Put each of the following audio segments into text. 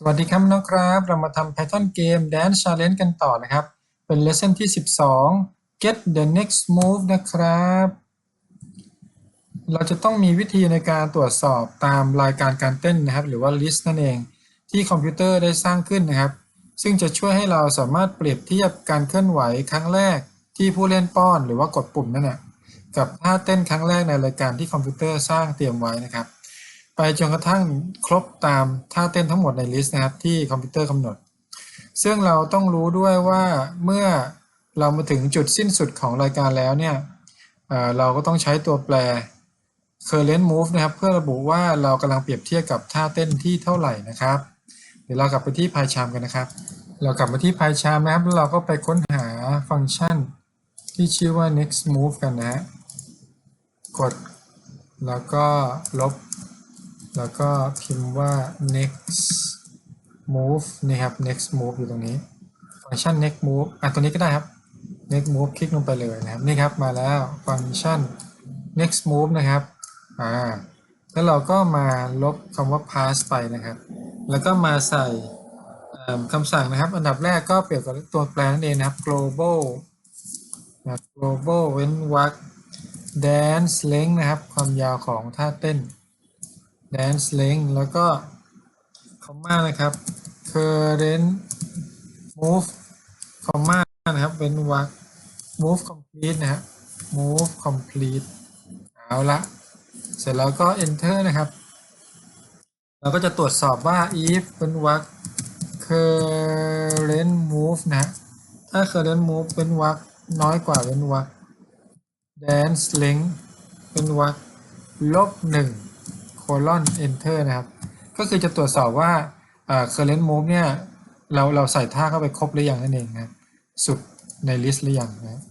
สวัสดีครับน้องครับ เรามาทำ Python เกม Dance Challenge กันต่อนะครับ เป็น lesson ที่ 12 get the next move นะครับ เราจะต้องมีวิธีในการตรวจสอบตามรายการการเต้นนะครับ หรือว่า list นั่นเองที่คอมพิวเตอร์ได้สร้างขึ้นนะครับ ซึ่งจะช่วยให้เราสามารถเปรียบเทียบการเคลื่อนไหวครั้งแรกที่ผู้เล่นป้อนหรือว่ากดปุ่มนั่นแหละกับท่าเต้นครั้งแรกในรายการที่คอมพิวเตอร์สร้างเตรียมไว้นะครับ ไปจนกระทั่งครบตามท่าเต้นทั้งหมดในลิสต์นะครับที่คอมพิวเตอร์กำหนด ซึ่งเราต้องรู้ด้วยว่าเมื่อเรามาถึงจุดสิ้นสุดของรายการแล้วเนี่ยเเราก็ต้องใช้ตัวแปร current move นะครับ เพื่อระบุว่าเรากำลังเปรียบเทียบกับท่าเต้นที่เท่าไหร่นะครับ เดี๋ยวเรากลับไปที่ PyCharm กันนะครับ เรากลับมาที่ PyCharm นะครับแล้วเราก็ไปค้นหาฟังก์ชันที่ชื่อว่า next move กันนะ กด แล้วก็ลบ แล้วก็พิมพ์ว่า next move นี่ครับ next move อยู่ตรงนี้ ฟังก์ชัน next move อะตรงนี้ก็ได้ครับ next move คลิกลงไปเลยนะครับ นี่ครับ มาแล้ว ฟังก์ชัน next move นะครับ อ่า แล้วเราก็มาลบคำว่า pass ไปนะครับ แล้วก็มาใส่คำสั่งนะครับ อันดับแรกก็เปรียบกับตัวแปรนั่นเองนะครับ global นะ global เว้นวรรค dance length นะครับ ความยาวของท่าเต้น dance length แล้วก็ คอมมานะครับ current move คอมมานะครับเป็นวรรค move complete นะฮะ move complete เอาละเสร็จแล้วก็ enter นะครับ เราก็จะตรวจสอบว่า if เป็นวรรค current move นะฮะถ้า current move เป็นวรรคน้อยกว่าเป็นวรรค dance length เป็นวรรคลบหนึ่ง colon enter นะครับ ก็คือจะตรวจสอบว่า current move เนี่ย เราเราใส่ท่าเข้าไปครบหรือยังนั่นเองนะครับสุดใน list หรือยังนะ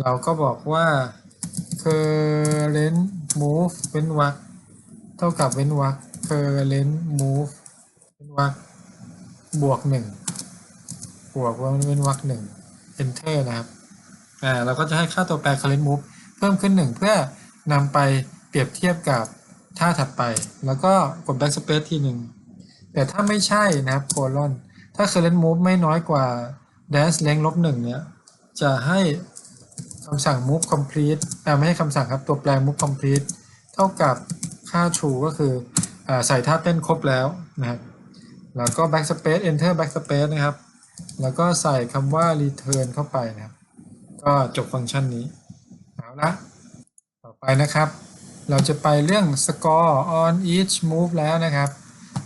เราก็บอกว่า current move เว้นวรรคเท่ากับเว้นวรรค current move เว้นวรรคบวกหนึ่งบวกว่าเว้นวรรคหนึ่ง enter นะครับอ่าเราก็จะให้ค่าตัวแปร current move เพิ่มขึ้นหนึ่งเพื่อนำไปเปรียบเทียบกับ ท่าถัดไป แล้วก็กด backspace ทีหนึ่ง แต่ถ้าไม่ใช่นะครับโคลอนถ้า current move ไม่น้อยกว่า dance length ลบหนึ่งเนี่ย จะให้คำสั่ง move complete อ่ไม่ให้คำสั่งครับ ตัวแปร move complete เท่ากับค่า true ก็คืออใส่ท่าเต้นครบแล้วนะครับ แล้วก็ backspace enter backspace นะครับ แล้วก็ใส่คำว่า return เข้าไปนะครับ ก็จบฟังก์ชันนี้ เอาละ ต่อไปนะครับ เราจะไปเรื่อง score on each move แล้วนะครับ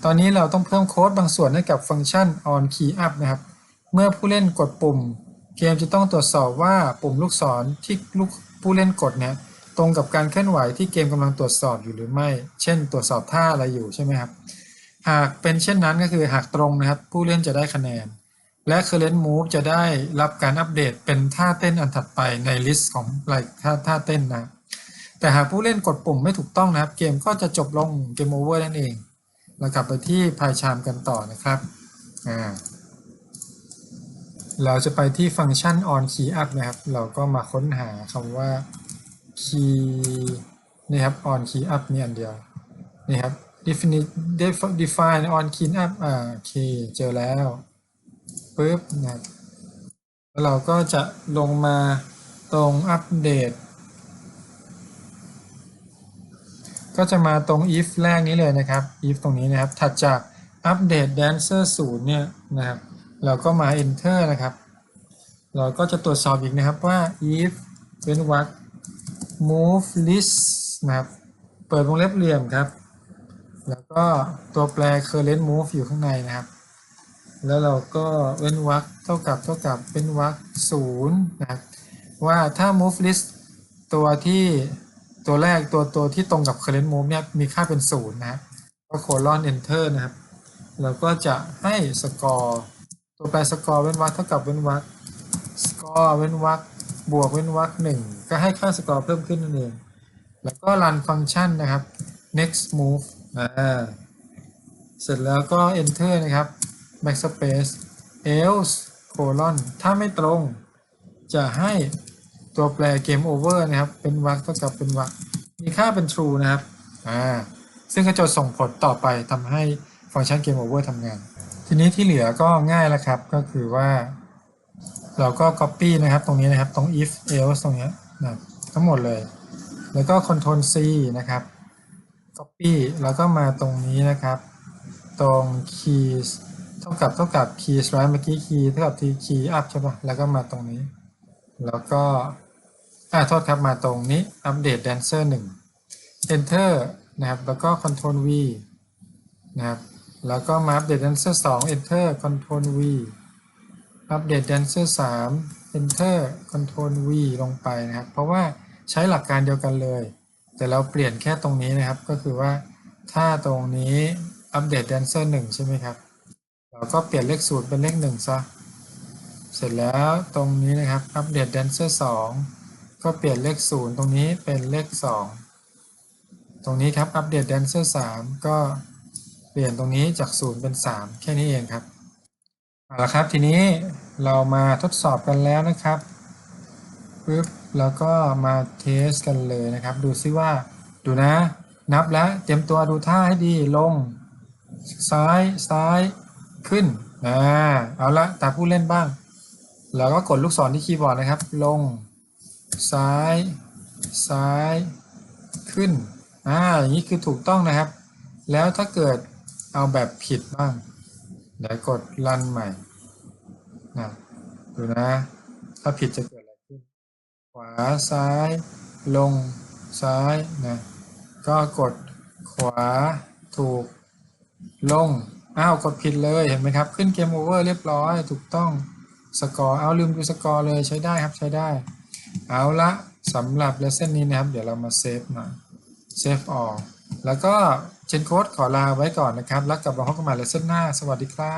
ตอนนี้เราต้องเพิ่มโค้ดบางส่วนให้กับฟังก์ชัน on key up นะครับ เมื่อผู้เล่นกดปุ่ม เกมจะต้องตรวจสอบว่าปุ่มลูกศรที่ลูกผู้เล่นกดเนี่ยตรงกับการเคลื่อนไหวที่เกมกำลังตรวจสอบอยู่หรือไม่ เช่น ตรวจสอบท่าอะไรอยู่ใช่ไหมครับ หากเป็นเช่นนั้นก็คือหากตรงนะครับ ผู้เล่นจะได้คะแนน และ current move จะได้รับการอัปเดตเป็นท่าเต้นอันถัดไปในลิสต์ของรายท่าท่าเต้นนะ แต่หากผู้เล่นกดปุ่มไม่ถูกต้องนะครับ เกมก็จะจบลงเกมโอเวอร์นั่นเอง เรากลับไปที่พายชามกันต่อนะครับอ่าเราจะไปที่ฟังก์ชัน on key up นะครับ เราก็มาค้นหาคำว่า key นี่ครับ on key up นี่อันเดียวนี่ครับ define def- define on key up อ่าโอเคเจอแล้วปึ๊บนะครับแล้วเราก็จะลงมาตรงอัปเดต ก็จะมาตรง if แรกนี้เลยนะครับ if ตรงนี้นะครับ ถัดจากอัปเดต dancer 0เนี่ยนะครับ เราก็มา enter นะครับ เราก็จะตรวจสอบอีกนะครับว่า if เป็นวรรค move list นะครับ เปิดวงเล็บเหลี่ยมครับ แล้วก็ตัวแปร current move อยู่ข้างในนะครับ แล้วเราก็เว้นวรรคเท่ากับเท่ากับเป็นวรรคศูนย์นะครับว่าถ้า move list ตัวที่ ตัวแรกตัวตัวที่ตรงกับ current move เนี่ยมีค่าเป็นศูนย์นะครับก็ colon enter นะครับเราก็จะให้ score ตัวแปร score เว้นวรรคเท่ากับเว้นวรรค score เว้นวรรคบวกเว้นวรรคหนึ่งก็ให้ค่า score เพิ่มขึ้นนั่นเอง แล้วก็ run ฟังก์ชันนะครับ next move อ่าเสร็จแล้วก็ enter นะครับ backspace else colon ถ้าไม่ตรงจะให้ ตัวแปร game over นะครับ เป็นวรรคเท่ากับเป็นวรรคมีค่าเป็น true นะครับอ่าซึ่งก็จะส่งผลต่อไปทำให้ฟังก์ชัน game over ทำงาน ทีนี้ที่เหลือก็ง่ายแล้วครับ ก็คือว่าเราก็ copy นะครับ ตรงนี้นะครับ ตรง if else ตรงนี้นะทั้งหมดเลย แล้วก็ control C นะครับ copy แล้วก็มาตรงนี้นะครับ ตรง keys เท่ากับเท่ากับ keys right เมื่อกี้ key เท่ากับที่ key up ใช่ปะแล้วก็มาตรงนี้ แล้วก็ อ่าโทษครับมาตรงนี้ update dancer 1 enter นะครับแล้วก็ control V นะครับแล้วก็มา update dancer 2 enter control V update dancer 3 enter control V ลงไปนะครับ เพราะว่าใช้หลักการเดียวกันเลย แต่เราเปลี่ยนแค่ตรงนี้นะครับ ก็คือว่าถ้าตรงนี้ update dancer 1 ใช่ไหมครับ เราก็เปลี่ยนเลขศูนย์เป็นเลขหนึ่งซะเสร็จแล้วตรงนี้นะครับ update dancer 2 ก็เปลี่ยนเลขศูนย์ตรงนี้เป็นเลข 2 ตรงนี้ครับ update dancer 3ก็เปลี่ยนตรงนี้จาก 0 เป็น 3 แค่นี้เองครับเอาละครับทีนี้เรามาทดสอบกันแล้วนะครับปึ๊บแล้วก็มาเทสกันเลยนะครับ ดูซิว่าดูนะ นับแล้วเตรียมตัวดูท่าให้ดีลง ซ้ายซ้ายขึ้นอ่าเอาละตาผู้เล่นบ้าง แล้วก็กดลูกศรที่คีย์บอร์ดนะครับ ลง ซ้าย ซ้าย ขึ้น อ่า อย่างนี้คือถูกต้องนะครับ แล้วถ้าเกิดเอาแบบผิดบ้าง เดี๋ยวกดรันใหม่ นะ ดูนะ ถ้าผิดจะเกิดอะไรขึ้น ขวา ซ้าย ลง ซ้าย นะ ก็กดขวา ถูก ลง อ้าว กดผิดเลย เห็นไหมครับ ขึ้นเกมโอเวอร์เรียบร้อย ถูกต้อง สกอร์ เอาลืมดูสกอร์เลย ใช้ได้ครับ ใช้ได้ เอาละสำหรับเลเส้นนี้นะครับ เดี๋ยวเรามาเซฟมาเซฟออกแล้วก็เชนโค้ดขอลาไว้ก่อนนะครับ แล้วกลับมาพบกันใหม่เลเส้นหน้า สวัสดีครับ